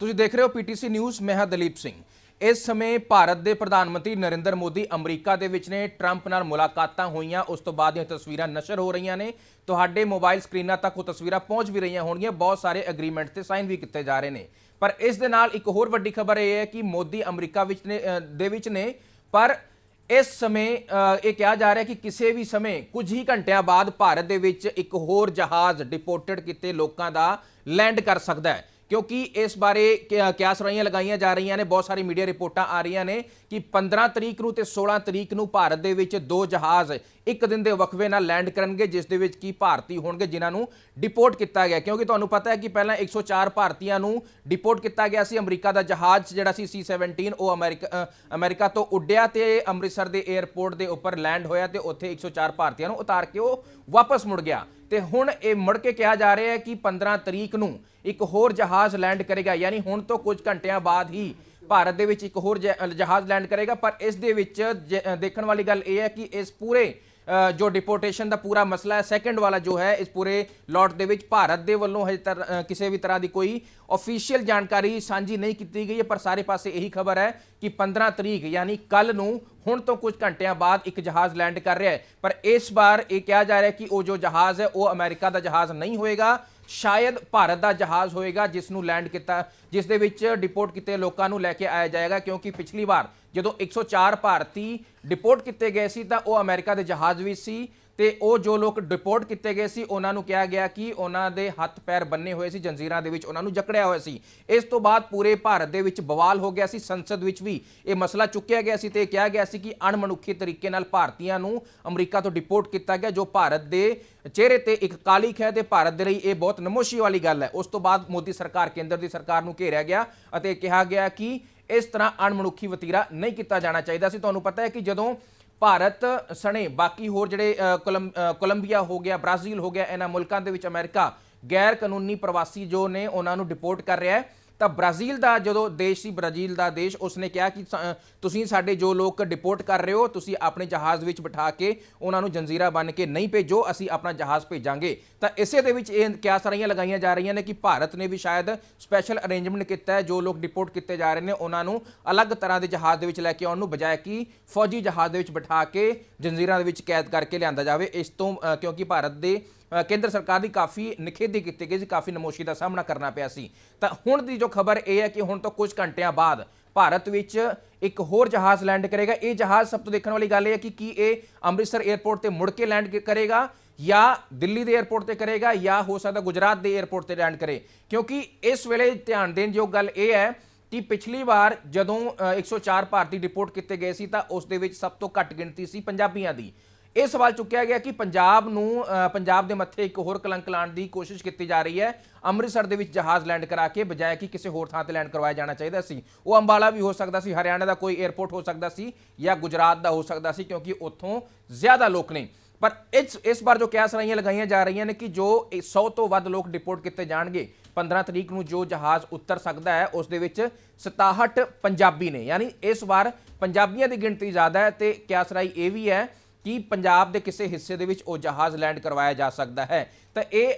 ਤੁਸੀਂ ਦੇਖ ਰਹੇ ਹੋ ਪੀਟੀਸੀ ਨਿਊਜ਼, ਮੈਂ ਹਾਂ ਦਲੀਪ ਸਿੰਘ। ਇਸ ਸਮੇਂ ਭਾਰਤ ਦੇ ਪ੍ਰਧਾਨ ਮੰਤਰੀ ਨਰਿੰਦਰ ਮੋਦੀ ਅਮਰੀਕਾ ਦੇ ਵਿੱਚ ਨੇ, ਟਰੰਪ ਨਾਲ ਮੁਲਾਕਾਤਾਂ ਹੋਈਆਂ। ਉਸ ਤੋਂ ਬਾਅਦ ਇਹ ਤਸਵੀਰਾਂ ਨਸ਼ਰ ਹੋ ਰਹੀਆਂ ਨੇ। ਤੁਹਾਡੇ ਮੋਬਾਈਲ ਸਕਰੀਨਾਂ ਤੱਕ ਉਹ ਤਸਵੀਰਾਂ ਪਹੁੰਚ ਵੀ ਰਹੀਆਂ ਹੋਣਗੀਆਂ। ਬਹੁਤ ਸਾਰੇ ਐਗਰੀਮੈਂਟ ਤੇ ਸਾਈਨ ਵੀ ਕੀਤੇ ਜਾ ਰਹੇ ਨੇ। ਪਰ ਇਸ ਦੇ ਨਾਲ ਇੱਕ ਹੋਰ ਵੱਡੀ ਖਬਰ ਇਹ ਹੈ ਕਿ ਮੋਦੀ ਅਮਰੀਕਾ ਵਿੱਚ ਨੇ ਦੇ ਵਿੱਚ ਨੇ। ਪਰ ਇਸ ਸਮੇਂ ਇਹ ਕਿਹਾ ਜਾ ਰਿਹਾ ਕਿ ਕਿਸੇ ਵੀ ਸਮੇਂ ਕੁਝ ਹੀ ਘੰਟਿਆਂ ਬਾਅਦ ਭਾਰਤ ਦੇ ਵਿੱਚ ਇੱਕ ਹੋਰ ਜਹਾਜ਼ ਡਿਪੋਰਟਡ ਕੀਤੇ ਲੋਕਾਂ ਦਾ ਲੈਂਡ ਕਰ ਸਕਦਾ ਹੈ। ਕਿਉਂਕਿ ਇਸ ਬਾਰੇ ਕਿਆ- ਕਿਆਸ ਰਹੀਆਂ ਲਗਾਈਆਂ ਜਾ ਰਹੀਆਂ ਨੇ ਬਹੁਤ ਸਾਰੀ ਮੀਡੀਆ ਰਿਪੋਰਟਾਂ ਆ ਰਹੀਆਂ ਨੇ ਕਿ 15 ਤਰੀਕ ਨੂੰ ਤੇ 16 ਤਰੀਕ ਨੂੰ ਭਾਰਤ ਦੇ ਵਿੱਚ ਦੋ ਜਹਾਜ਼ ਇੱਕ ਦਿਨ ਦੇ ਵਕਫੇ ਨਾਲ ਲੈਂਡ ਕਰਨਗੇ ਜਿਸ ਦੇ ਵਿੱਚ ਕੀ ਭਾਰਤੀ ਹੋਣਗੇ ਜਿਨ੍ਹਾਂ ਨੂੰ ਡਿਪੋਰਟ ਕੀਤਾ ਗਿਆ। ਕਿਉਂਕਿ ਤੁਹਾਨੂੰ ਪਤਾ ਹੈ ਕਿ ਪਹਿਲਾਂ 104 ਭਾਰਤੀਆਂ ਨੂੰ ਡਿਪੋਰਟ ਕੀਤਾ ਗਿਆ ਸੀ। ਅਮਰੀਕਾ ਦਾ ਜਹਾਜ਼ ਜਿਹੜਾ ਸੀ C17 ਉਹ ਅਮਰੀਕਾ ਅ, ਅਮਰੀਕਾ ਤੋਂ ਉੱਡਿਆ ਤੇ ਅੰਮ੍ਰਿਤਸਰ ਦੇ 에ਅਰਪੋਰਟ ਦੇ ਉੱਪਰ ਲੈਂਡ ਹੋਇਆ ਤੇ ਉੱਥੇ 104 ਭਾਰਤੀਆਂ ਨੂੰ ਉਤਾਰ ਕੇ ਉਹ ਵਾਪਸ ਮੁੜ ਗਿਆ। ਤੇ ਹੁਣ ਇਹ ਮੁੜ ਕੇ ਕਿਹਾ ਜਾ ਰਿਹਾ ਹੈ ਕਿ 15 ਤਰੀਕ ਨੂੰ ਇੱਕ ਹੋਰ ਜਹਾਜ਼ ਲੈਂਡ ਕਰੇਗਾ, ਯਾਨੀ ਹੁਣ ਤੋਂ ਕੁਝ ਘੰਟਿਆਂ ਬਾਅਦ ਹੀ ਭਾਰਤ ਦੇ ਵਿੱਚ ਇੱਕ ਹੋਰ ਜਹਾਜ਼ ਲੈਂਡ ਕਰੇਗਾ, ਪਰ ਇਸ ਦੇ ਵਿੱਚ ਜ- ਦੇਖਣ ਵਾਲੀ ਗੱਲ ਇਹ ਹੈ ਕਿ ਇਸ ਪੂਰੇ ਜੋ ਡਿਪੋਰਟੇਸ਼ਨ ਦਾ ਪੂਰਾ ਮਸਲਾ ਹੈ ਸੈਕੰਡ ਵਾਲਾ ਜੋ ਹੈ, ਇਸ ਪੂਰੇ ਲੋਟ ਦੇ ਵਿੱਚ ਭਾਰਤ ਦੇ ਵੱਲੋਂ ਹਜੇ ਤੱਕ ਕਿਸੇ ਵੀ ਤਰ੍ਹਾਂ ਦੀ ਕੋਈ ਅਫੀਸ਼ੀਅਲ ਜਾਣਕਾਰੀ ਸਾਂਝੀ ਨਹੀਂ ਕੀਤੀ ਗਈ ਹੈ, ਪਰ ਸਾਰੇ ਪਾਸੇ ਇਹੀ ਖਬਰ ਹੈ ਕਿ 15 ਤਰੀਕ, ਯਾਨੀ ਕੱਲ ਨੂੰ ਹੁਣ ਤੋਂ ਕੁਝ ਘੰਟਿਆਂ ਬਾਅਦ ਇੱਕ ਜਹਾਜ਼ ਲੈਂਡ ਕਰ ਰਿਹਾ ਹੈ। ਪਰ ਇਸ ਵਾਰ ਇਹ ਕਿਹਾ ਜਾ ਰਿਹਾ ਹੈ ਕਿ ਉਹ ਜੋ ਜਹਾਜ਼ ਹੈ, ਉਹ ਅਮਰੀਕਾ ਦਾ ਜਹਾਜ਼ ਨਹੀਂ ਹੋਏਗਾ। ਸ਼ਾਇਦ ਭਾਰਤ ਦਾ ਜਹਾਜ਼ ਹੋਏਗਾ ਜਿਸ ਨੂੰ ਲੈਂਡ ਕੀਤਾ, ਜਿਸ ਦੇ ਵਿੱਚ ਡਿਪੋਰਟ ਕੀਤੇ ਲੋਕਾਂ ਨੂੰ ਲੈ ਕੇ ਆਇਆ ਜਾਏਗਾ, ਕਿਉਂਕਿ ਪਿਛਲੀ ਵਾਰ ਜਦੋਂ 104 ਭਾਰਤੀ ਡਿਪੋਰਟ ਕੀਤੇ ਗਏ ਸੀ, ਤਾਂ ਉਹ ਅਮਰੀਕਾ ਦੇ ਜਹਾਜ਼ ਵਿੱਚ ਸੀ। ਤੇ ਉਹ ਜੋ ਲੋਕ ਡਿਪੋਰਟ ਕੀਤੇ ਗਏ ਸੀ, ਉਹਨਾਂ ਨੂੰ ਕਿਹਾ ਗਿਆ ਕਿ ਉਹਨਾਂ ਦੇ ਹੱਥ ਪੈਰ ਬੰਨੇ ਹੋਏ ਸੀ, ਜੰਜ਼ੀਰਾਂ ਦੇ ਵਿੱਚ ਉਹਨਾਂ ਨੂੰ ਜਕੜਿਆ ਹੋਇਆ ਸੀ। ਇਸ ਤੋਂ ਬਾਅਦ ਪੂਰੇ ਭਾਰਤ ਦੇ ਵਿੱਚ ਬਵਾਲ ਹੋ ਗਿਆ ਸੀ, ਸੰਸਦ ਵਿੱਚ ਵੀ ਇਹ ਮਸਲਾ ਚੁੱਕਿਆ ਗਿਆ ਸੀ ਤੇ ਕਿਹਾ ਗਿਆ ਸੀ ਕਿ ਅਣਮਨੁੱਖੀ ਤਰੀਕੇ ਨਾਲ ਭਾਰਤੀਆਂ ਨੂੰ ਅਮਰੀਕਾ ਤੋਂ ਡਿਪੋਰਟ ਕੀਤਾ ਗਿਆ, ਜੋ ਭਾਰਤ ਦੇ ਚਿਹਰੇ ਤੇ ਇੱਕ ਕਾਲੀਖ ਹੈ ਤੇ ਭਾਰਤ ਦੇ ਲਈ ਇਹ ਬਹੁਤ ਨਮੋਸ਼ੀ ਵਾਲੀ ਗੱਲ ਹੈ। ਉਸ ਤੋਂ ਬਾਅਦ ਮੋਦੀ ਸਰਕਾਰ, ਕੇਂਦਰ ਦੀ ਸਰਕਾਰ ਨੂੰ ਘੇਰਿਆ ਗਿਆ ਅਤੇ ਕਿਹਾ ਗਿਆ ਕਿ ਇਸ ਤਰ੍ਹਾਂ ਅਣਮਨੁੱਖੀ ਵਤੀਰਾ ਨਹੀਂ ਕੀਤਾ ਜਾਣਾ ਚਾਹੀਦਾ ਸੀ। ਤੁਹਾਨੂੰ ਪਤਾ ਹੈ ਕਿ ਜਦੋਂ ਭਾਰਤ ਸਣੇ ਬਾਕੀ ਹੋਰ ਜਿਹੜੇ ਕੋਲੰ- ਕੋਲੰਬੀਆ ਹੋ ਗਿਆ, ਬ੍ਰਾਜ਼ੀਲ ਹੋ ਗਿਆ, ਇਹਨਾਂ ਮੁਲਕਾਂ ਦੇ ਵਿੱਚ ਅਮਰੀਕਾ ਗੈਰ ਕਾਨੂੰਨੀ ਪ੍ਰਵਾਸੀ ਜੋ ਨੇ, ਉਹਨਾਂ ਨੂੰ ਡਿਪੋਰਟ ਕਰ ਰਿਹਾ ਹੈ। ਤਾਂ ਬ੍ਰਾਜ਼ੀਲ ਦਾ ਜਦੋਂ ਦੇਸ਼ ਸੀ, ਬ੍ਰਾਜ਼ੀਲ ਦਾ ਦੇਸ਼, ਉਸਨੇ ਕਿਹਾ ਕਿ ਸ- ਤੁਸੀਂ ਸਾਡੇ ਜੋ ਲੋਕ ਡਿਪੋਰਟ ਕਰ ਰਹੇ ਹੋ, ਤੁਸੀਂ ਆਪਣੇ ਜਹਾਜ਼ ਵਿੱਚ ਬਿਠਾ ਕੇ ਉਹਨਾਂ ਨੂੰ ਜੰਜ਼ੀਰਾ ਬਣ ਕੇ ਨਹੀਂ ਭੇਜੋ, ਅਸੀਂ ਆਪਣਾ ਜਹਾਜ਼ ਭੇਜਾਂਗੇ। ਤਾਂ ਇਸੇ ਦੇ ਵਿੱਚ ਇਹ ਕਿਆ ਰਹੀਆਂ ਲਗਾਈਆਂ ਜਾ ਰਹੀਆਂ ਨੇ ਕਿ ਭਾਰਤ ਨੇ ਵੀ ਸ਼ਾਇਦ ਸਪੈਸ਼ਲ ਅਰੇਂਜਮੈਂਟ ਕੀਤਾ ਹੈ, ਜੋ ਲੋਕ ਡਿਪੋਰਟ ਕੀਤੇ ਜਾ ਰਹੇ ਨੇ, ਉਹਨਾਂ ਨੂੰ ਅਲੱਗ ਤਰ੍ਹਾਂ ਦੇ ਜਹਾਜ਼ ਦੇ ਵਿੱਚ ਲੈ ਕੇ ਆਉਣ ਨੂੰ ਬਜਾਏ ਕਿ ਫੌਜੀ ਜਹਾਜ਼ ਦੇ ਵਿੱਚ ਬਿਠਾ ਕੇ ਜੰਜ਼ੀਰਾਂ ਦੇ ਵਿੱਚ ਕੈਦ ਕਰਕੇ ਲਿਆਂਦਾ ਜਾਵੇ। ਇਸ ਤੋਂ ਕਿਉਂਕਿ ਭਾਰਤ ਦੇ ਕੇਂਦਰ ਸਰਕਾਰ ਦੀ ਕਾਫੀ ਨਿਖੇਧੀ ਕੀਤੀ ਗਈ ਸੀ, ਕਾਫੀ ਨਮੋਸ਼ੀ ਦਾ ਸਾਹਮਣਾ ਕਰਨਾ ਪਿਆ ਸੀ। ਤਾਂ ਹੁਣ ਦੀ ਜੋ ਖਬਰ ਇਹ ਹੈ ਕਿ ਹੁਣ ਤੋਂ ਕੁਝ ਘੰਟਿਆਂ ਬਾਅਦ ਭਾਰਤ ਵਿੱਚ ਇੱਕ ਹੋਰ ਜਹਾਜ਼ ਲੈਂਡ ਕਰੇਗਾ। ਇਹ ਜਹਾਜ਼ ਸਭ ਤੋਂ ਦੇਖਣ ਵਾਲੀ ਗੱਲ ਇਹ ਹੈ ਕਿ ਕੀ ਇਹ ਅੰਮ੍ਰਿਤਸਰ 에ਅਰਪੋਰਟ ਤੇ ਮੁੜ ਕੇ ਲੈਂਡ ਕਰੇਗਾ ਜਾਂ ਦਿੱਲੀ ਦੇ 에ਅਰਪੋਰਟ ਤੇ ਕਰੇਗਾ ਜਾਂ ਹੋ ਸਕਦਾ ਗੁਜਰਾਤ ਦੇ 에ਅਰਪੋਰਟ ਤੇ ਲੈਂਡ ਕਰੇ। ਕਿਉਂਕਿ ਇਸ ਵੇਲੇ ਧਿਆਨ ਦੇਣ ਯੋਗ ਗੱਲ ਇਹ ਹੈ ਕਿ ਪਿਛਲੀ ਵਾਰ ਜਦੋਂ 104 ਭਾਰਤੀ ਰਿਪੋਰਟ ਕੀਤੇ ਗਏ ਸੀ ਤਾਂ ਉਸ ਦੇ ਵਿੱਚ ਸਭ ਤੋਂ ਘੱਟ ਗਿਣਤੀ ਸੀ ਪੰਜਾਬੀਆਂ ਦੀ। ਇਹ ਸਵਾਲ ਚੁੱਕਿਆ ਗਿਆ ਕਿ ਪੰਜਾਬ ਨੂੰ ਪੰਜਾਬ ਦੇ ਮੱਥੇ ਇੱਕ ਹੋਰ ਕਲੰਕ ਲਾਉਣ ਦੀ ਕੋਸ਼ਿਸ਼ ਕੀਤੀ ਜਾ ਰਹੀ ਹੈ। ਅੰਮ੍ਰਿਤਸਰ ਦੇ ਵਿੱਚ ਜਹਾਜ਼ ਲੈਂਡ ਕਰਾ ਕੇ ਬਜਾਏ ਕਿ ਕਿਸੇ ਹੋਰ ਥਾਂ ਤੇ ਲੈਂਡ ਕਰਵਾਇਆ ਜਾਣਾ ਚਾਹੀਦਾ ਸੀ। ਉਹ ਅੰਬਾਲਾ ਵੀ ਹੋ ਸਕਦਾ ਸੀ, ਹਰਿਆਣਾ ਦਾ ਕੋਈ 에ਅਰਪੋਰਟ ਹੋ ਸਕਦਾ ਸੀ ਜਾਂ ਗੁਜਰਾਤ ਦਾ ਹੋ ਸਕਦਾ ਸੀ ਕਿਉਂਕਿ ਉੱਥੋਂ ਜ਼ਿਆਦਾ ਲੋਕ ਨੇ। ਪਰ ਇਸ ਇਸ ਵਾਰ ਜੋ ਕਿਆਸ ਰਹੀਆਂ ਲਗਾਈਆਂ ਜਾ ਰਹੀਆਂ ਨੇ ਕਿ ਜੋ 100 ਤੋਂ ਵੱਧ ਲੋਕ ਡਿਪੋਰਟ ਕੀਤੇ ਜਾਣਗੇ 15 ਤਰੀਕ ਨੂੰ ਜੋ ਜਹਾਜ਼ ਉਤਰ ਸਕਦਾ ਹੈ, ਉਸ ਦੇ ਵਿੱਚ 67 ਪੰਜਾਬੀ ਨੇ। ਯਾਨੀ ਇਸ ਵਾਰ ਪੰਜਾਬੀਆਂ ਦੀ ਗਿਣਤੀ ਜ਼ਿਆਦਾ ਹੈ ਤੇ ਕਿਆਸ ਰਾਈ ਇਹ ਵੀ ਹੈ ਕਿ ਪੰਜਾਬ ਦੇ ਕਿਸੇ ਹਿੱਸੇ ਦੇ ਵਿੱਚ ਉਹ ਜਹਾਜ਼ ਲੈਂਡ ਕਰਵਾਇਆ ਜਾ ਸਕਦਾ ਹੈ? ਤਾਂ ਇਹ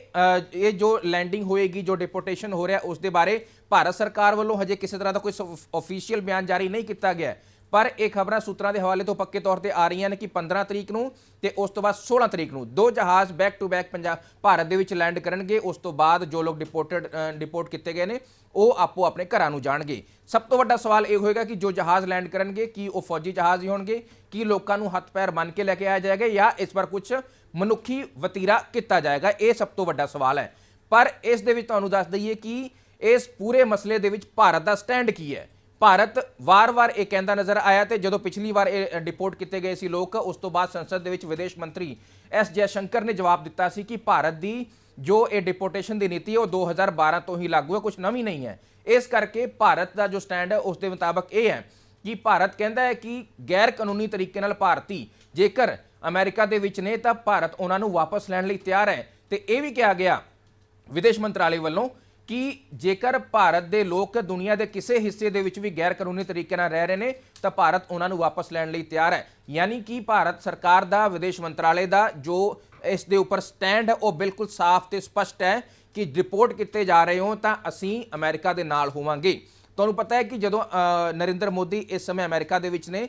ਇਹ ਜੋ ਲੈਂਡਿੰਗ ਹੋਏਗੀ, ਜੋ ਡਿਪੋਰਟੇਸ਼ਨ ਹੋ ਰਿਹਾ, ਉਸ ਦੇ ਬਾਰੇ ਭਾਰਤ ਸਰਕਾਰ ਵੱਲੋਂ ਹਜੇ ਕਿਸੇ ਤਰ੍ਹਾਂ ਦਾ ਕੋਈ ਅਫੀਸ਼ੀਅਲ ਬਿਆਨ ਜਾਰੀ ਨਹੀਂ ਕੀਤਾ ਗਿਆ। ਪਰ ਇਹ ਖਬਰਾਂ ਸੂਤਰਾਂ ਦੇ ਹਵਾਲੇ ਤੋਂ ਪੱਕੇ ਤੌਰ ਤੇ ਆ ਰਹੀਆਂ ਨੇ ਕਿ 15 ਤਰੀਕ ਨੂੰ ਤੇ ਉਸ ਤੋਂ ਬਾਅਦ 16 ਤਰੀਕ ਨੂੰ ਦੋ ਜਹਾਜ਼ back to back Punjab Bharat ਦੇ ਵਿੱਚ ਲੈਂਡ ਕਰਨਗੇ। ਉਸ ਤੋਂ ਬਾਅਦ ਜੋ ਲੋਕ ਡਿਪੋਰਟਡ ਡਿਪੋਰਟ ਕੀਤੇ ਗਏ ਨੇ, ਉਹ ਆਪੋ ਆਪਣੇ ਘਰਾਂ ਨੂੰ ਜਾਣਗੇ। ਸਭ ਤੋਂ ਵੱਡਾ ਸਵਾਲ ਇਹ ਹੋਏਗਾ ਕਿ ਜੋ ਜਹਾਜ਼ ਲੈਂਡ ਕਰਨਗੇ, ਕੀ ਉਹ ਫੌਜੀ ਜਹਾਜ਼ ਹੀ ਹੋਣਗੇ? ਕੀ ਲੋਕਾਂ ਨੂੰ ਹੱਥ ਪੈਰ ਬੰਨ ਕੇ ਲੈ ਕੇ ਆਇਆ ਜਾਏਗਾ ਜਾਂ ਇਸ ਵਾਰ ਕੁਝ ਮਨੁੱਖੀ ਵਤੀਰਾ ਕੀਤਾ ਜਾਏਗਾ? ਇਹ ਸਭ ਤੋਂ ਵੱਡਾ ਸਵਾਲ ਹੈ। ਪਰ ਇਸ ਦੇ ਵਿੱਚ ਤੁਹਾਨੂੰ ਦੱਸ ਦਈਏ ਕਿ ਇਸ ਪੂਰੇ ਮਸਲੇ ਦੇ ਵਿੱਚ ਭਾਰਤ ਦਾ ਸਟੈਂਡ ਕੀ ਹੈ? ਭਾਰਤ ਵਾਰ-ਵਾਰ ਇਹ ਕਹਿੰਦਾ ਨਜ਼ਰ ਆਇਆ ਤੇ ਜਦੋਂ ਪਿਛਲੀ ਵਾਰ ਇਹ ਡਿਪੋਰਟ ਕੀਤੇ ਗਏ ਸੀ ਲੋਕ, ਉਸ ਤੋਂ ਬਾਅਦ ਸੰਸਦ ਦੇ ਵਿੱਚ ਵਿਦੇਸ਼ ਮੰਤਰੀ ਐਸ ਜੈ ਸ਼ੰਕਰ ਨੇ ਜਵਾਬ ਦਿੱਤਾ ਸੀ ਕਿ ਭਾਰਤ ਦੀ ਜੋ ਇਹ ਡਿਪੋਰਟੇਸ਼ਨ ਦੀ ਨੀਤੀ ਹੈ, ਉਹ 2012 ਤੋਂ ਹੀ ਲਾਗੂ ਹੈ ਕੁਝ ਨਵੀਂ ਨਹੀਂ ਹੈ। ਇਸ ਕਰਕੇ ਭਾਰਤ ਦਾ ਜੋ ਸਟੈਂਡ ਹੈ, ਉਸ ਦੇ ਮੁਤਾਬਕ ਇਹ ਹੈ ਕਿ ਭਾਰਤ ਕਹਿੰਦਾ ਹੈ ਕਿ ਗੈਰ ਕਾਨੂੰਨੀ ਤਰੀਕੇ ਨਾਲ ਭਾਰਤੀ ਜੇਕਰ ਅਮਰੀਕਾ ਦੇ ਵਿੱਚ ਨੇ ਤਾਂ ਭਾਰਤ ਉਹਨਾਂ ਨੂੰ ਵਾਪਸ ਲੈਣ ਲਈ ਤਿਆਰ ਹੈ। ਤੇ ਇਹ ਵੀ ਕਿਹਾ ਗਿਆ ਵਿਦੇਸ਼ ਮੰਤਰਾਲੇ ਵੱਲੋਂ ਕਿ ਜੇਕਰ ਭਾਰਤ ਦੇ ਲੋਕ ਦੁਨੀਆ ਦੇ ਕਿਸੇ ਹਿੱਸੇ ਦੇ ਵਿੱਚ ਵੀ ਗੈਰ ਕਾਨੂੰਨੀ ਤਰੀਕੇ ਨਾਲ ਰਹਿ ਰਹੇ ਨੇ, ਤਾਂ ਭਾਰਤ ਉਹਨਾਂ ਨੂੰ ਵਾਪਸ ਲੈਣ ਲਈ ਤਿਆਰ ਹੈ। ਯਾਨੀ ਕਿ ਭਾਰਤ ਸਰਕਾਰ ਦਾ, ਵਿਦੇਸ਼ ਮੰਤਰਾਲੇ ਦਾ ਜੋ ਇਸ ਦੇ ਉੱਪਰ ਸਟੈਂਡ ਹੈ, ਉਹ ਬਿਲਕੁਲ ਸਾਫ਼ ਤੇ ਸਪਸ਼ਟ ਹੈ ਕਿ ਰਿਪੋਰਟ ਕੀਤੇ ਜਾ ਰਹੇ ਹੋ ਤਾਂ ਅਸੀਂ ਅਮਰੀਕਾ ਦੇ ਨਾਲ ਹੋਵਾਂਗੇ। ਤੁਹਾਨੂੰ ਪਤਾ ਹੈ ਕਿ ਜਦੋਂ ਨਰਿੰਦਰ ਮੋਦੀ ਇਸ ਸਮੇਂ ਅਮਰੀਕਾ ਦੇ ਵਿੱਚ ਨੇ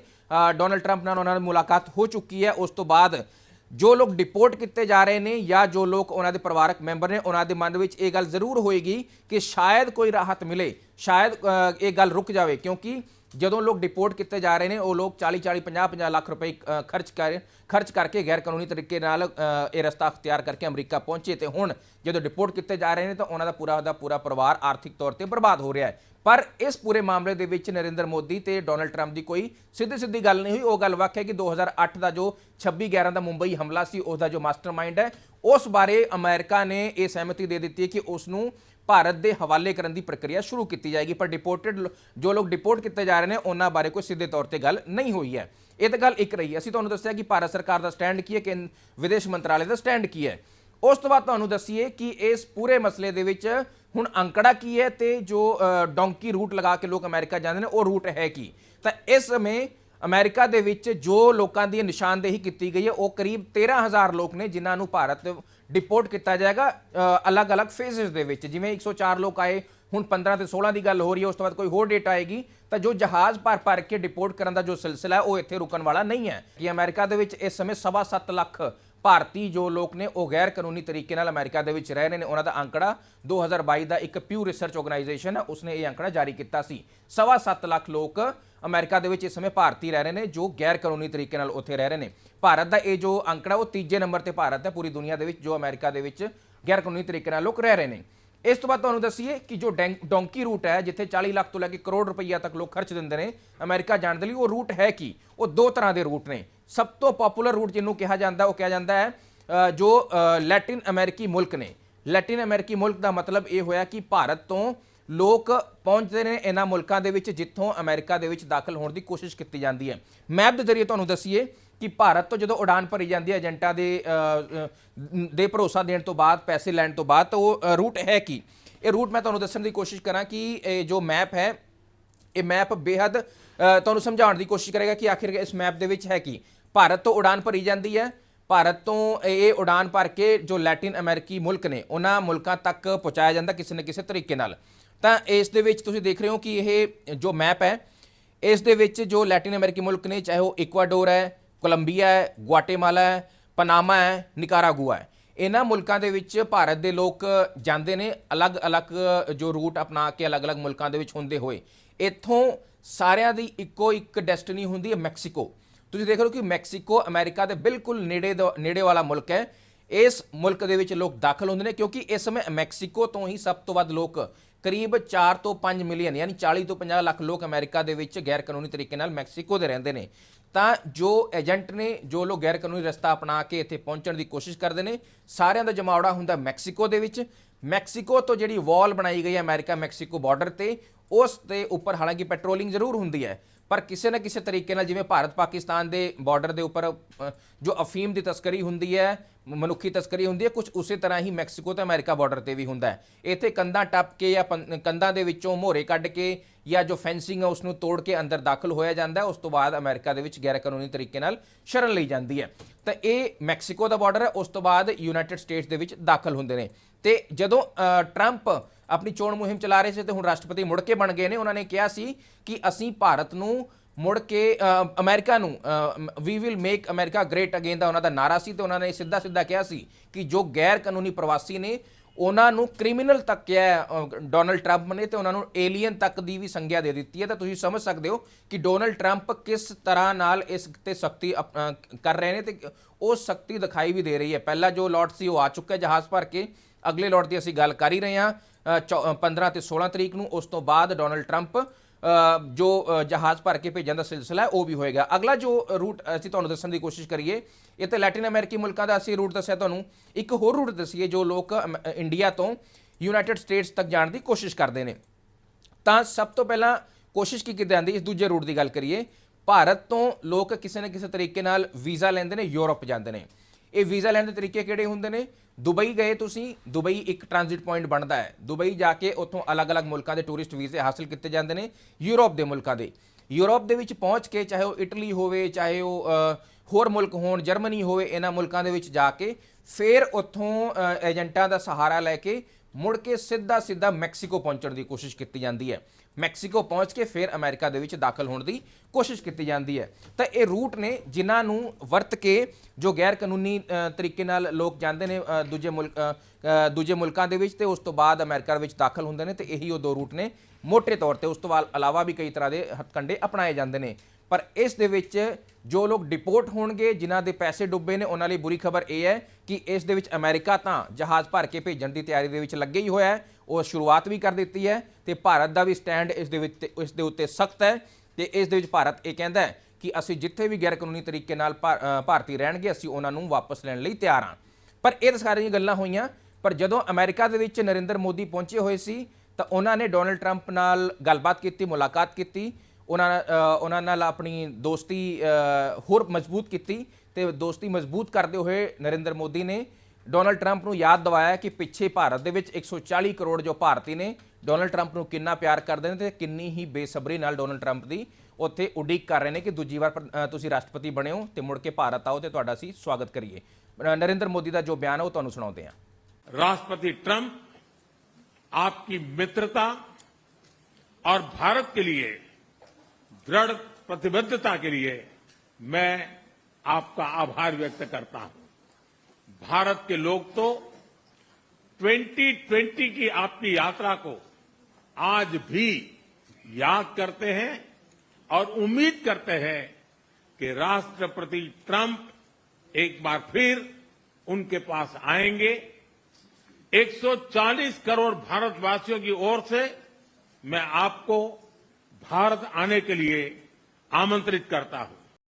ਡੋਨਲਡ ਟਰੰਪ ਨਾਲ ਉਹਨਾਂ ਨਾਲ ਮੁਲਾਕਾਤ ਹੋ ਚੁੱਕੀ ਹੈ, ਉਸ ਤੋਂ ਬਾਅਦ ਜੋ ਲੋਕ ਡਿਪੋਰਟ ਕੀਤੇ ਜਾ ਰਹੇ ਨੇ ਜਾਂ ਜੋ ਲੋਕ ਉਹਨਾਂ ਦੇ ਪਰਿਵਾਰਕ ਮੈਂਬਰ ਨੇ, ਉਹਨਾਂ ਦੇ ਮਨ ਵਿੱਚ ਇਹ ਗੱਲ ਜ਼ਰੂਰ ਹੋਏਗੀ ਕਿ ਸ਼ਾਇਦ ਕੋਈ ਰਾਹਤ ਮਿਲੇ, ਸ਼ਾਇਦ ਇਹ ਗੱਲ ਰੁਕ ਜਾਵੇ ਕਿਉਂਕਿ ਜਦੋਂ ਲੋਕ ਡਿਪੋਰਟ ਕੀਤੇ ਜਾ ਰਹੇ ਨੇ, ਉਹ ਲੋਕ 40 40 50 50 ਲੱਖ ਰੁਪਏ ਖਰਚ ਕਰ, ਖਰਚ ਕਰਕੇ ਗੈਰ ਕਾਨੂੰਨੀ ਤਰੀਕੇ ਨਾਲ ਇਹ ਰਸਤਾ ਅਖਤਿਆਰ ਕਰਕੇ ਅਮਰੀਕਾ ਪਹੁੰਚੇ ਤੇ ਹੁਣ ਜਦੋਂ ਡਿਪੋਰਟ ਕੀਤੇ ਜਾ ਰਹੇ ਨੇ ਤਾਂ ਉਹਨਾਂ ਦਾ ਪੂਰਾ ਦਾ ਪੂਰਾ ਪਰਿਵਾਰ ਆਰਥਿਕ ਤੌਰ ਤੇ ਬਰਬਾਦ ਹੋ ਰਿਹਾ ਹੈ। ਪਰ ਇਸ ਪੂਰੇ ਮਾਮਲੇ ਦੇ ਵਿੱਚ ਨਰਿੰਦਰ ਮੋਦੀ ਤੇ ਡੋਨਲਡ ਟਰੰਪ ਦੀ ਕੋਈ ਸਿੱਧੀ ਸਿੱਧੀ ਗੱਲ ਨਹੀਂ ਹੋਈ। ਉਹ ਗੱਲ ਵਾਕਿਆ ਕਿ 2008 ਦਾ ਜੋ 26 11 ਦਾ ਮੁੰਬਈ ਹਮਲਾ ਸੀ, ਉਸ ਦਾ ਜੋ ਮਾਸਟਰਮਾਈਂਡ ਹੈ, ਉਸ ਬਾਰੇ ਅਮਰੀਕਾ ਨੇ ਇਹ ਸਹਿਮਤੀ ਦੇ ਦਿੱਤੀ ਹੈ ਕਿ ਉਸ ਨੂੰ ਭਾਰਤ ਦੇ ਹਵਾਲੇ ਕਰਨ ਦੀ ਪ੍ਰਕਿਰਿਆ ਸ਼ੁਰੂ ਕੀਤੀ ਜਾਏਗੀ ਪਰ ਡਿਪੋਰਟਡ ਜੋ ਲੋਕ ਡਿਪੋਰਟ ਕੀਤੇ ਜਾ ਰਹੇ ਨੇ ਉਹਨਾਂ ਬਾਰੇ ਕੋਈ ਸਿੱਧੇ ਤੌਰ ਤੇ ਗੱਲ ਨਹੀਂ ਹੋਈ ਹੈ। ਇਹ ਤਾਂ ਗੱਲ ਇੱਕ ਰਹੀ ਹੈ। ਅਸੀਂ ਤੁਹਾਨੂੰ ਦੱਸਿਆ ਕਿ ਭਾਰਤ ਸਰਕਾਰ ਦਾ ਸਟੈਂਡ ਕੀ ਹੈ ਕਿ ਵਿਦੇਸ਼ ਮੰਤਰਾਲੇ ਦਾ ਸਟੈਂਡ ਕੀ ਹੈ? ਉਸ ਤੋਂ ਬਾਅਦ ਤੁਹਾਨੂੰ ਦੱਸੀਏ ਕਿ ਇਸ ਪੂਰੇ ਮਸਲੇ ਦੇ ਵਿੱਚ ਹੁਣ ਅੰਕੜਾ ਕੀ ਹੈ ਤੇ ਜੋ ਅ, ਡੋਂਕੀ ਰੂਟ ਲਗਾ ਕੇ ਲੋਕ ਅਮਰੀਕਾ ਜਾਂਦੇ ਨੇ ਉਹ ਰੂਟ ਹੈ ਕੀ? ਤਾਂ ਇਸ ਸਮੇਂ ਅਮਰੀਕਾ ਦੇ ਵਿੱਚ ਜੋ ਲੋਕਾਂ ਦੀ ਨਿਸ਼ਾਨਦੇਹੀ ਕੀਤੀ ਗਈ ਹੈ ਉਹ ਕਰੀਬ 13000 ਲੋਕ ਨੇ ਜਿਨ੍ਹਾਂ ਨੂੰ ਭਾਰਤ ਡਿਪੋਰਟ ਕੀਤਾ ਜਾਏਗਾ ਅਲੱਗ-ਅਲੱਗ ਫੇਜ਼ਸ ਦੇ ਵਿੱਚ। ਜਿਵੇਂ 104 ਲੋਕ ਆਏ, ਹੁਣ 15 ਤੇ 16 ਦੀ ਗੱਲ ਹੋ ਰਹੀ ਹੈ, ਉਸ ਤੋਂ ਬਾਅਦ ਕੋਈ ਹੋਰ ਡੇਟ ਆਏਗੀ, ਤਾਂ ਜੋ ਜਹਾਜ਼ ਭਰ ਭਰ ਕੇ ਡਿਪੋਰਟ ਕਰਨ ਦਾ ਜੋ ਸਿਲਸਿਲਾ ਹੈ, ਉਹ ਇੱਥੇ ਰੁਕਣ ਵਾਲਾ ਨਹੀਂ ਹੈ। ਕਿ ਅਮਰੀਕਾ ਦੇ ਵਿੱਚ ਇਸ ਸਮੇਂ ਸਵਾ ਸੱਤ ਲੱਖ ਭਾਰਤੀ ਜੋ ਲੋਕ ਨੇ, ਉਹ ਗੈਰ ਕਾਨੂੰਨੀ ਤਰੀਕੇ ਨਾਲ ਅਮਰੀਕਾ ਦੇ ਵਿੱਚ ਰਹਿ ਰਹੇ ਨੇ। ਉਹਨਾਂ ਦਾ ਅੰਕੜਾ 2022 ਦਾ ਇੱਕ ਪਿਊ ਰਿਸਰਚ ਆਰਗੇਨਾਈਜੇਸ਼ਨ ਹੈ। ਉਸਨੇ ਇਹ ਅੰਕੜਾ ਜਾਰੀ ਕੀਤਾ ਸੀ। ਸਵਾ ਸੱਤ ਲੱਖ ਲੋਕ ਅਮਰੀਕਾ ਦੇ ਵਿੱਚ ਇਸ ਸਮੇਂ ਭਾਰਤੀ ਰਹਿ ਰਹੇ ਨੇ, ਜੋ ਗੈਰ ਕਾਨੂੰਨੀ ਤਰੀਕੇ ਨਾਲ ਉੱਥੇ ਰਹਿ ਰਹੇ ਨੇ। ਭਾਰਤ ਦਾ ਇਹ ਜੋ ਅੰਕੜਾ, ਉਹ ਤੀਜੇ ਨੰਬਰ ਤੇ ਭਾਰਤ ਹੈ ਪੂਰੀ ਦੁਨੀਆ ਦੇ ਵਿੱਚ, ਜੋ ਅਮਰੀਕਾ ਦੇ ਵਿੱਚ ਗੈਰ ਕਾਨੂੰਨੀ ਤਰੀਕੇ ਨਾਲ ਲੋਕ ਰਹਿ ਰਹੇ ਨੇ। ਇਸ ਤੋਂ ਬਾਅਦ ਤੁਹਾਨੂੰ ਦੱਸੀਏ ਕਿ ਜੋ ਡੈਂਕ- ਡੋਂਕੀ ਰੂਟ ਹੈ, ਜਿੱਥੇ 40 ਲੱਖ ਤੋਂ ਲੈ ਕੇ ਕਰੋੜ ਰੁਪਈਆ ਤੱਕ ਲੋਕ ਖਰਚ ਦਿੰਦੇ ਨੇ, ਅਮਰੀਕਾ ਜਾਣ ਦੇ ਲਈ ਉਹ ਰੂਟ ਹੈ ਕੀ? ਉਹ ਦੋ ਤਰ੍ਹਾਂ ਦੇ ਰੂਟ ਨੇ। ਸਭ ਤੋਂ ਪਪੂਲਰ ਰੂਟ ਜਿਹਨੂੰ ਕਿਹਾ ਜਾਂਦਾ, ਉਹ ਕਿਹਾ ਜਾਂਦਾ ਹੈ ਜੋ ਲੈਟਿਨ ਅਮਰੀਕੀ ਮੁਲਕ ਨੇ। ਲੈਟਿਨ ਅਮਰੀਕੀ ਮੁਲਕ ਦਾ ਮਤਲਬ ਇਹ ਹੋਇਆ ਕਿ ਭਾਰਤ ਤੋਂ ਲੋਕ ਪਹੁੰਚਦੇ ਨੇ ਇਹਨਾਂ ਮੁਲਕਾਂ ਦੇ ਵਿੱਚ, ਜਿੱਥੋਂ ਅਮਰੀਕਾ ਦੇ ਵਿੱਚ ਦਾਖਲ ਹੋਣ ਦੀ ਕੋਸ਼ਿਸ਼ ਕੀਤੀ ਜਾਂਦੀ ਹੈ। ਮੈਪ ਦੇ ਜ਼ਰੀਏ ਤੁਹਾਨੂੰ ਦੱਸੀਏ ਕਿ ਭਾਰਤ ਤੋਂ ਜਦੋਂ ਉਡਾਨ ਭਰੀ ਜਾਂਦੀ ਹੈ, ਏਜੰਟਾਂ ਦੇ ਦੇ ਭਰੋਸਾ ਦੇਣ ਤੋਂ ਬਾਅਦ, ਪੈਸੇ ਲੈਣ ਤੋਂ ਬਾਅਦ, ਤਾਂ ਉਹ ਰੂਟ ਹੈ ਕੀ? ਇਹ ਰੂਟ ਮੈਂ ਤੁਹਾਨੂੰ ਦੱਸਣ ਦੀ ਕੋਸ਼ਿਸ਼ ਕਰਾਂ ਕਿ ਇਹ ਜੋ ਮੈਪ ਹੈ, ਇਹ ਮੈਪ ਬੇਹੱਦ ਤੁਹਾਨੂੰ ਸਮਝਾਉਣ ਦੀ ਕੋਸ਼ਿਸ਼ ਕਰੇਗਾ ਕਿ ਆਖਿਰ ਇਸ ਮੈਪ ਦੇ ਵਿੱਚ ਹੈ ਕੀ? ਭਾਰਤ ਤੋਂ ਉਡਾਨ ਭਰੀ ਜਾਂਦੀ ਹੈ। ਭਾਰਤ ਤੋਂ ਇਹ ਉਡਾਨ ਭਰ ਕੇ ਜੋ ਲੈਟਿਨ ਅਮਰੀਕੀ ਮੁਲਕ ਨੇ, ਉਹਨਾਂ ਮੁਲਕਾਂ ਤੱਕ ਪਹੁੰਚਾਇਆ ਜਾਂਦਾ ਕਿਸੇ ਨਾ ਕਿਸੇ ਤਰੀਕੇ ਨਾਲ। ਤਾਂ ਇਸ ਦੇ ਵਿੱਚ ਤੁਸੀਂ ਦੇਖ ਰਹੇ ਹੋ ਕਿ ਇਹ ਜੋ ਮੈਪ ਹੈ, ਇਸ ਦੇ ਵਿੱਚ ਜੋ ਲੈਟਿਨ ਅਮਰੀਕੀ ਮੁਲਕ ਨੇ, ਚਾਹੇ ਉਹ ਇਕਵਾਡੋਰ ਹੈ, ਕੋਲੰਬੀਆ ਹੈ ਗੁਆਟੇਮਾਲਾ ਹੈ, ਪਨਾਮਾ ਹੈ, ਨਿਕਾਰਾਗੂਆ ਹੈ, ਇਹਨਾਂ ਮੁਲਕਾਂ ਦੇ ਵਿੱਚ ਭਾਰਤ ਦੇ ਲੋਕ ਜਾਂਦੇ ਨੇ, ਅਲੱਗ-ਅਲੱਗ ਜੋ ਰੂਟ ਅਪਣਾ ਕੇ ਅਲੱਗ-ਅਲੱਗ ਮੁਲਕਾਂ ਦੇ ਵਿੱਚ ਹੁੰਦੇ ਹੋਏ। ਇੱਥੋਂ ਸਾਰਿਆਂ ਦੀ ਇੱਕੋ ਇੱਕ ਡੈਸਟੀਨੀ ਹੁੰਦੀ ਹੈ ਮੈਕਸੀਕੋ। ਤੁਸੀਂ ਦੇਖ ਰਹੇ ਹੋ ਕਿ ਮੈਕਸੀਕੋ, ਅਮਰੀਕਾ ਦੇ ਬਿਲਕੁਲ ਨੇੜੇ ਦਾ, ਨੇੜੇ ਵਾਲਾ ਮੁਲਕ ਹੈ। ਇਸ ਮੁਲਕ ਦੇ ਵਿੱਚ ਲੋਕ ਦਾਖਲ ਹੁੰਦੇ ਨੇ ਕਿਉਂਕਿ ਇਸ ਸਮੇਂ ਮੈਕਸੀਕੋ ਤੋਂ ਹੀ ਸਭ ਤੋਂ ਵੱਧ ਲੋਕ ਕਰੀਬ 4 ਤੋਂ 5 ਮਿਲੀਅਨ, ਯਾਨੀ 40 ਤੋਂ 50 ਲੱਖ ਲੋਕ ਅਮਰੀਕਾ ਦੇ ਵਿੱਚ ਗੈਰ ਕਾਨੂੰਨੀ ਤਰੀਕੇ ਨਾਲ ਮੈਕਸੀਕੋ ਦੇ ਰਹਿੰਦੇ ਨੇ। ਤਾਂ ਜੋ ਏਜੰਟ ਨੇ, ਜੋ ਲੋਕ ਗੈਰ ਕਾਨੂੰਨੀ ਰਸਤਾ ਅਪਣਾ ਕੇ ਇੱਥੇ ਪਹੁੰਚਣ ਦੀ ਕੋਸ਼ਿਸ਼ ਕਰਦੇ ਨੇ, ਸਾਰਿਆਂ ਦਾ ਜਮਾਵੜਾ ਹੁੰਦਾ ਮੈਕਸੀਕੋ ਦੇ ਵਿੱਚ। ਮੈਕਸੀਕੋ ਤੋਂ ਜਿਹੜੀ ਵਾਲ ਬਣਾਈ ਗਈ ਹੈ ਅਮਰੀਕਾ ਮੈਕਸੀਕੋ ਬਾਰਡਰ ਤੇ, ਉਸ ਦੇ ਉੱਪਰ ਹਾਲਾਂਕਿ ਪੈਟਰੋਲਿੰਗ ਜ਼ਰੂਰ ਹੁੰਦੀ ਹੈ। ਪਰ ਕਿਸੇ ਨਾ ਕਿਸੇ ਤਰੀਕੇ ਨਾਲ ਜਿਵੇਂ ਭਾਰਤ ਪਾਕਿਸਤਾਨ ਦੇ ਬਾਰਡਰ ਦੇ ਉੱਪਰ ਜੋ ਅਫੀਮ ਦੀ ਤਸਕਰੀ ਹੁੰਦੀ ਹੈ ਮਨੁੱਖੀ ਤਸਕਰੀ ਹੁੰਦੀ ਹੈ ਕੁਝ ਉਸੇ ਤਰ੍ਹਾਂ ਹੀ ਮੈਕਸੀਕੋ ਤੇ ਅਮਰੀਕਾ ਬਾਰਡਰ ਤੇ ਵੀ ਹੁੰਦਾ ਹੈ। ਇੱਥੇ ਕੰਧਾਂ ਟੱਪ ਕੇ ਜਾਂ ਪੰ- ਕੰਧਾਂ ਦੇ ਵਿੱਚੋਂ ਮੋਹਰੇ ਕੱਢ ਕੇ ਜਾਂ ਜੋ ਫੈਂਸਿੰਗ ਹੈ ਉਸ ਨੂੰ ਤੋੜ ਕੇ ਅੰਦਰ ਦਾਖਲ ਹੋਇਆ ਜਾਂਦਾ ਹੈ, ਉਸ ਤੋਂ ਬਾਅਦ ਅਮਰੀਕਾ ਦੇ ਵਿੱਚ ਗੈਰ ਕਾਨੂੰਨੀ ਤਰੀਕੇ ਨਾਲ ਸ਼ਰਨ ਲਈ ਜਾਂਦੀ ਹੈ। ਤਾਂ ਇਹ ਮੈਕਸੀਕੋ ਦਾ ਬਾਰਡਰ ਹੈ, ਉਸ ਤੋਂ ਬਾਅਦ ਯੂਨਾਈਟਿਡ ਸਟੇਟਸ ਦੇ ਵਿੱਚ ਦਾਖਲ ਹੁੰਦੇ ਨੇ। ਤੇ ਜਦੋਂ ਟਰੰਪ ਆਪਣੀ ਚੋਣ ਮੁਹਿੰਮ ਚਲਾ ਰਹੇ ਸੀ ਤੇ ਹੁਣ ਰਾਸ਼ਟਰਪਤੀ ਮੁੜ ਕੇ ਬਣ ਗਏ ਨੇ ਉਹਨਾਂ ਨੇ ਕਿਹਾ ਸੀ ਕਿ ਅਸੀਂ ਭਾਰਤ ਨੂੰ ਮੁੜ ਕੇ ਅ, ਅਮਰੀਕਾ ਨੂੰ we will make America great again ਦਾ ਉਹਨਾਂ ਦਾ ਨਾਰਾ ਸੀ ਤੇ ਉਹਨਾਂ ਨੇ ਸਿੱਧਾ ਸਿੱਧਾ ਕਿਹਾ ਸੀ ਕਿ ਜੋ ਗੈਰ ਕਾਨੂੰਨੀ ਪ੍ਰਵਾਸੀ ਨੇ ਉਹਨਾਂ ਨੂੰ ਕ੍ਰਿਮੀਨਲ ਤੱਕ ਕਿਹਾ ਹੈ, ਡੋਨਲਡ ਟਰੰਪ ਨੇ ਤੇ ਉਹਨਾਂ ਨੂੰ ਏਲੀਅਨ ਤੱਕ ਦੀ ਵੀ ਸੰਗਿਆ ਦੇ ਦਿੱਤੀ ਹੈ। ਤਾਂ ਤੁਸੀਂ ਸਮਝ ਸਕਦੇ ਹੋ ਕਿ ਡੋਨਲਡ ਟਰੰਪ ਕਿਸ ਤਰ੍ਹਾਂ ਨਾਲ ਇਸ ਤੇ ਸਖਤੀ ਕਰ ਰਹੇ ਨੇ ਤੇ ਉਹ ਸਖਤੀ ਦਿਖਾਈ ਵੀ ਦੇ ਰਹੀ ਹੈ। ਪਹਿਲਾ ਜੋ ਲੋਟ ਸੀ ਉਹ ਆ ਚੁੱਕਾ ਜਹਾਜ਼ ਭਰ ਕੇ। ਅਗਲੇ ਲੋਟ ਦੀ ਅਸੀਂ ਗੱਲ ਕਰ ਹੀ ਰਹੇ ਹਾਂ ਚੌ- ਅ, 15 ਤੇ 16 ਤਰੀਕ ਨੂੰ ਉਸ ਤੋਂ ਬਾਅਦ ਡੋਨਲਡ ਟਰੰਪ ਜੋ ਜਹਾਜ਼ ਭਰ ਕੇ ਭੇਜਣ ਦਾ ਸਿਲਸਿਲਾ ਉਹ ਵੀ ਹੋਏਗਾ। ਅਗਲਾ ਜੋ ਰੂਟ ਅਸੀਂ ਤੁਹਾਨੂੰ ਦੱਸਣ ਦੀ ਕੋਸ਼ਿਸ਼ ਕਰੀਏ ਇਹ ਤੇ ਲੈਟਿਨ ਅਮਰੀਕੀ ਮੁਲਕਾਂ ਦਾ ਅਸੀਂ ਰੂਟ ਦੱਸਿਆ ਤੁਹਾਨੂੰ ਇੱਕ ਹੋਰ ਰੂਟ ਦੱਸੀਏ ਜੋ ਲੋਕ ਅਮ, ਇੰਡੀਆ ਤੋਂ ਯੂਨਾਈਟਿਡ ਸਟੇਟਸ ਤੱਕ ਜਾਣ ਦੀ ਕੋਸ਼ਿਸ਼ ਕਰਦੇ ਨੇ। ਤਾਂ ਸਭ ਤੋਂ ਪਹਿਲਾਂ ਕੋਸ਼ਿਸ਼ ਕੀ ਕੀਤੀ ਜਾਂਦੀ ਇਸ ਦੂਜੇ ਰੂਟ ਦੀ ਗੱਲ ਕਰੀਏ ਭਾਰਤ ਤੋਂ ਲੋਕ ਕਿਸੇ ਨਾ ਕਿਸੇ ਤਰੀਕੇ ਨਾਲ ਵੀਜ਼ਾ ਲੈਂਦੇ ਨੇ ਯੂਰਪ ਜਾਂਦੇ ਨੇ। ਇਹ ਵੀਜ਼ਾ ਲੈਣ ਦੇ ਤਰੀਕੇ ਕਿਹੜੇ ਹੁੰਦੇ ਨੇ? ਦੁਬਈ ਗਏ ਤੁਸੀਂ, ਦੁਬਈ ਇੱਕ ਟ੍ਰਾਂਜ਼ਿਟ ਪੁਆਇੰਟ ਬਣਦਾ ਹੈ। ਦੁਬਈ ਜਾ ਕੇ ਉੱਥੋਂ ਅਲੱਗ-ਅਲੱਗ ਮੁਲਕਾਂ ਦੇ ਟੂਰਿਸਟ ਵੀਜ਼ੇ ਹਾਸਲ ਕੀਤੇ ਜਾਂਦੇ ਨੇ, ਯੂਰਪ ਦੇ ਮੁਲਕਾਂ ਦੇ। ਯੂਰਪ ਦੇ ਵਿੱਚ ਪਹੁੰਚ ਕੇ ਚਾਹੇ ਉਹ ਇਟਲੀ ਹੋਵੇ, ਚਾਹੇ ਉਹ ਹੋਰ ਮੁਲਕ ਹੋਣ, ਜਰਮਨੀ ਹੋਵੇ, ਇਹਨਾਂ ਮੁਲਕਾਂ ਦੇ ਵਿੱਚ ਜਾ ਕੇ ਫਿਰ ਉੱਥੋਂ ਏਜੰਟਾਂ ਦਾ ਸਹਾਰਾ ਲੈ ਕੇ ਮੁੜ ਕੇ ਸਿੱਧਾ ਸਿੱਧਾ ਮੈਕਸੀਕੋ ਪਹੁੰਚਣ ਦੀ ਕੋਸ਼ਿਸ਼ ਕੀਤੀ ਜਾਂਦੀ ਹੈ। ਮੈਕਸੀਕੋ ਪਹੁੰਚ ਕੇ ਫਿਰ ਅਮਰੀਕਾ ਦੇ ਵਿੱਚ ਦਾਖਲ ਹੋਣ ਦੀ ਕੋਸ਼ਿਸ਼ ਕੀਤੀ ਜਾਂਦੀ ਹੈ। ਤਾਂ ਇਹ ਰੂਟ ਨੇ ਜਿਨ੍ਹਾਂ ਨੂੰ ਵਰਤ ਕੇ ਜੋ ਗੈਰ ਕਾਨੂੰਨੀ ਤਰੀਕੇ ਨਾਲ ਲੋਕ ਜਾਂਦੇ ਨੇ ਦੂਜੇ ਮੁਲਕ ਦੂਜੇ ਮੁਲਕਾਂ ਦੇ ਵਿੱਚ ਤੇ ਉਸ ਤੋਂ ਬਾਅਦ ਅਮਰੀਕਾ ਵਿੱਚ ਦਾਖਲ ਹੁੰਦੇ ਨੇ ਤੇ ਇਹੀ ਉਹ ਦੋ ਰੂਟ ਨੇ। ਮੋٹے ਤੌਰ ਤੇ ਉਸ ਤੋਂ ਬਾਅਦ ਇਲਾਵਾ ਵੀ ਕਈ ਤਰ੍ਹਾਂ ਦੇ ਹੱਥਕੰਡੇ ਅਪਣਾਏ ਜਾਂਦੇ ਨੇ। ਪਰ ਇਸ ਦੇ ਵਿੱਚ ਜੋ ਲੋਕ ਡਿਪੋਰਟ ਹੋਣਗੇ, ਜਿਨ੍ਹਾਂ ਦੇ ਪੈਸੇ ਡੁੱਬੇ ਨੇ, ਉਹਨਾਂ ਲਈ ਬੁਰੀ ਖਬਰ ਇਹ ਹੈ ਕਿ ਇਸ ਦੇ ਵਿੱਚ ਅਮਰੀਕਾ ਤਾਂ ਜਹਾਜ਼ ਭਰ ਕੇ ਭੇਜਣ ਦੀ ਤਿਆਰੀ ਦੇ ਵਿੱਚ ਲੱਗੇ ਹੀ ਹੋਇਆ ਹੈ। ਉਹ ਸ਼ੁਰੂਆਤ ਵੀ ਕਰ ਦਿੱਤੀ ਹੈ ਤੇ ਭਾਰਤ ਦਾ ਵੀ ਸਟੈਂਡ ਇਸ ਦੇ ਵਿੱਚ ਇਸ ਦੇ ਉੱਤੇ ਸਖਤ ਹੈ ਤੇ ਇਸ ਦੇ ਵਿੱਚ ਭਾਰਤ ਇਹ ਕਹਿੰਦਾ ਹੈ ਕਿ ਅਸੀਂ ਜਿੱਥੇ ਵੀ ਗੈਰ ਕਾਨੂੰਨੀ ਤਰੀਕੇ ਨਾਲ ਭਾ- ਭਾਰਤੀ ਰਹਿਣਗੇ, ਅਸੀਂ ਉਹਨਾਂ ਨੂੰ ਵਾਪਸ ਲੈਣ ਲਈ ਤਿਆਰ ਹਾਂ। ਪਰ ਇਹ ਤਾਂ ਸਾਰੀਆਂ ਗੱਲਾਂ ਹੋਈਆਂ, ਪਰ ਜਦੋਂ ਅਮਰੀਕਾ ਦੇ ਵਿੱਚ ਨਰਿੰਦਰ ਮੋਦੀ ਪਹੁੰਚੇ ਹੋਏ ਸੀ, ਤਾਂ ਉਹਨਾਂ ਨੇ ਡੋਨਲਡ ਟਰੰਪ ਨਾਲ ਗੱਲਬਾਤ ਕੀਤੀ, ਮੁਲਾਕਾਤ ਕੀਤੀ ਉਹਨਾਂ ਅ, ਉਹਨਾਂ ਨਾਲ ਆਪਣੀ ਦੋਸਤੀ ਅ, ਹੋਰ ਮਜ਼ਬੂਤ ਕੀਤੀ ਤੇ ਦੋਸਤੀ ਮਜ਼ਬੂਤ ਕਰਦੇ ਹੋਏ ਨਰਿੰਦਰ ਮੋਦੀ ਨੇ ਡੋਨਲਡ ਟਰੰਪ ਨੂੰ ਯਾਦ ਦਿਵਾਇਆ ਕਿ ਪਿੱਛੇ ਭਾਰਤ ਦੇ ਵਿੱਚ 140 ਕਰੋੜ ਜੋ ਭਾਰਤੀ ਨੇ ਡੋਨਲਡ ਟਰੰਪ ਨੂੰ ਕਿੰਨਾ ਪਿਆਰ ਕਰਦੇ ਨੇ ਤੇ ਕਿੰਨੀ ਹੀ ਬੇਸਬਰੀ ਨਾਲ ਡੋਨਲਡ ਟਰੰਪ ਦੀ ਉੱਥੇ ਉਡੀਕ ਕਰ ਰਹੇ ਨੇ ਕਿ ਦੂਜੀ ਵਾਰ ਪ੍ਰ- ਅ, ਤੁਸੀਂ ਰਾਸ਼ਟਰਪਤੀ ਬਣੇ ਹੋ ਤੇ ਮੁੜ ਕੇ ਭਾਰਤ ਆਓ ਤੇ ਤੁਹਾਡਾ ਅਸੀਂ ਸਵਾਗਤ ਕਰੀਏ ਅ, ਨਰਿੰਦਰ ਮੋਦੀ ਦਾ ਜੋ ਬਿਆਨ ਹੈ ਉਹ ਤੁਹਾਨੂੰ ਸੁਣਾਉਂਦੇ ਹਾਂ राष्ट्रपति ट्रंप आपकी मित्रता और भारत के लिए दृढ़ प्रतिबद्धता के लिए मैं आपका आभार व्यक्त करता हूँ। भारत के लोग तो 2020 की आपकी यात्रा को आज भी याद करते हैं और उम्मीद करते हैं कि राष्ट्रपति ट्रंप एक बार फिर उनके पास आएँगे। 140 करोड़ भारतवासियों की ओर से मैं आपको भारत आने के लिए आमंत्रित करता हूं